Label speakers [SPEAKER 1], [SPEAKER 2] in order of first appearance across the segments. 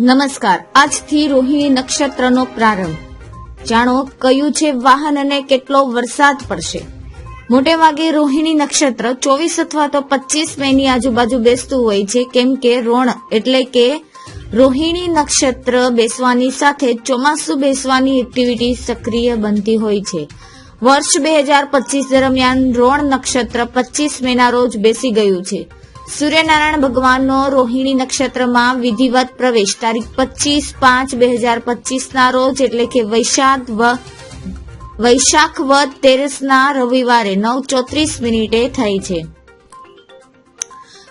[SPEAKER 1] નમસ્કાર, આજથી રોહિણી નક્ષત્રનો પ્રારંભ. જાણો, કયું છે વાહન અને કેટલો વરસાદ પડશે? મોટે ભાગે રોહિણી નક્ષત્ર ચોવીસ અથવા તો પચીસ મેની આજુબાજુ બેસતું હોય છે, કેમ કે રોણ એટલે કે રોહિણી નક્ષત્ર બેસવાની સાથે ચોમાસું બેસવાની એક્ટિવિટી સક્રિય બનતી હોય છે. વર્ષ બે હજાર પચીસ દરમિયાન રોણ નક્ષત્ર પચીસ મેના રોજ બેસી ગયું છે. સૂર્યનારાયણ ભગવાનનો રોહિણી નક્ષત્રમાં વિધિવત પ્રવેશ. તારીખ પચીસ પાંચ બે હજાર પચીસના રોજ એટલે કે વૈશાખ વૈશાખ વદ તેરસના રવિવારે નવ ચોત્રીસ મિનિટે થઈ છે.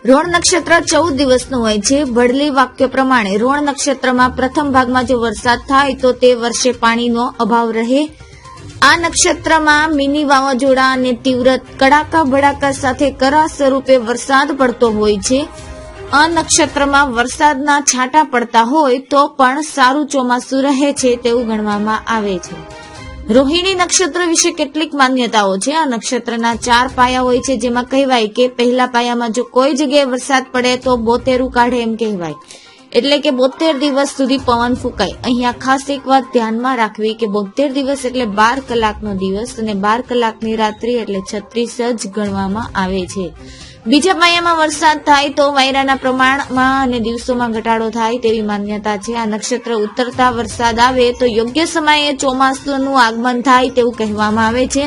[SPEAKER 1] રોણ નક્ષત્ર ચૌદ દિવસનું હોય છે. વડલી વાક્ય પ્રમાણે રોણ નક્ષત્રમાં પ્રથમ ભાગમાં જો વરસાદ થાય તો તે વર્ષે પાણીનો અભાવ રહે. આ નક્ષત્રમાં મિની વાવાઝોડા અને તીવ્ર કડાકા ભડાકા સાથે કરા સ્વરૂપે વરસાદ પડતો હોય છે. આ નક્ષત્રમાં વરસાદના છાંટા પડતા હોય તો પણ સારું ચોમાસું રહે છે તેવું ગણવામાં આવે છે. રોહિણી નક્ષત્ર વિશે કેટલીક માન્યતાઓ છે. આ નક્ષત્રના ચાર પાયા હોય છે જેમાં કહેવાય કે પહેલા પાયામાં જો કોઈ જગ્યાએ વરસાદ પડે તો બોતેરું કાઢે એમ કહેવાય. એટલે કે બોતેર દિવસ સુધી પવન ફૂંકાય. અહીંયા ખાસ એક વાત ધ્યાનમાં રાખવી કે બોતેર દિવસ એટલે બાર કલાકનો દિવસ અને બાર કલાકની રાત્રિ એટલે છત્રીસ જ ગણવામાં આવે છે. બીજા પાયામાં વરસાદ થાય તો વાયરાના પ્રમાણમાં અને દિવસોમાં ઘટાડો થાય તેવી માન્યતા છે. આ નક્ષત્ર ઉતરતા વરસાદ આવે તો યોગ્ય સમયે ચોમાસુનું આગમન થાય તેવું કહેવામાં આવે છે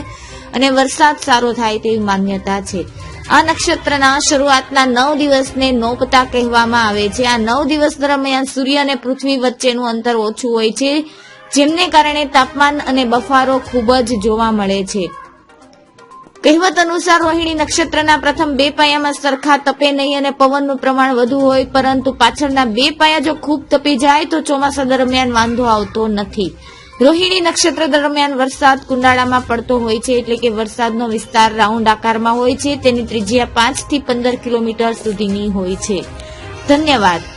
[SPEAKER 1] અને વરસાદ સારો થાય તેવી માન્યતા છે. આ નક્ષત્રના શરૂઆતના નવ દિવસને નોપતા કહેવામાં આવે છે. આ નવ દિવસ દરમિયાન સૂર્ય અને પૃથ્વી વચ્ચેનું અંતર ઓછું હોય છે, જેમને કારણે તાપમાન અને બફારો ખૂબ જ જોવા મળે છે. કહેવત અનુસાર રોહિણી નક્ષત્રના પ્રથમ બે પાયામાં સરખા તપે નહીં અને પવનનું પ્રમાણ વધુ હોય, પરંતુ પાછળના બે પાયા જો ખૂબ તપી જાય તો ચોમાસા દરમિયાન વાંધો આવતો નથી. રોહિણી નક્ષત્ર દરમિયાન વરસાદ કુંડાળામાં પડતો હોય છે એટલે કે વરસાદનો વિસ્તાર રાઉન્ડ આકારમાં હોય છે. તેની ત્રિજ્યા પાંચથી પંદર કિલોમીટર સુધીની હોય છે. ધન્યવાદ.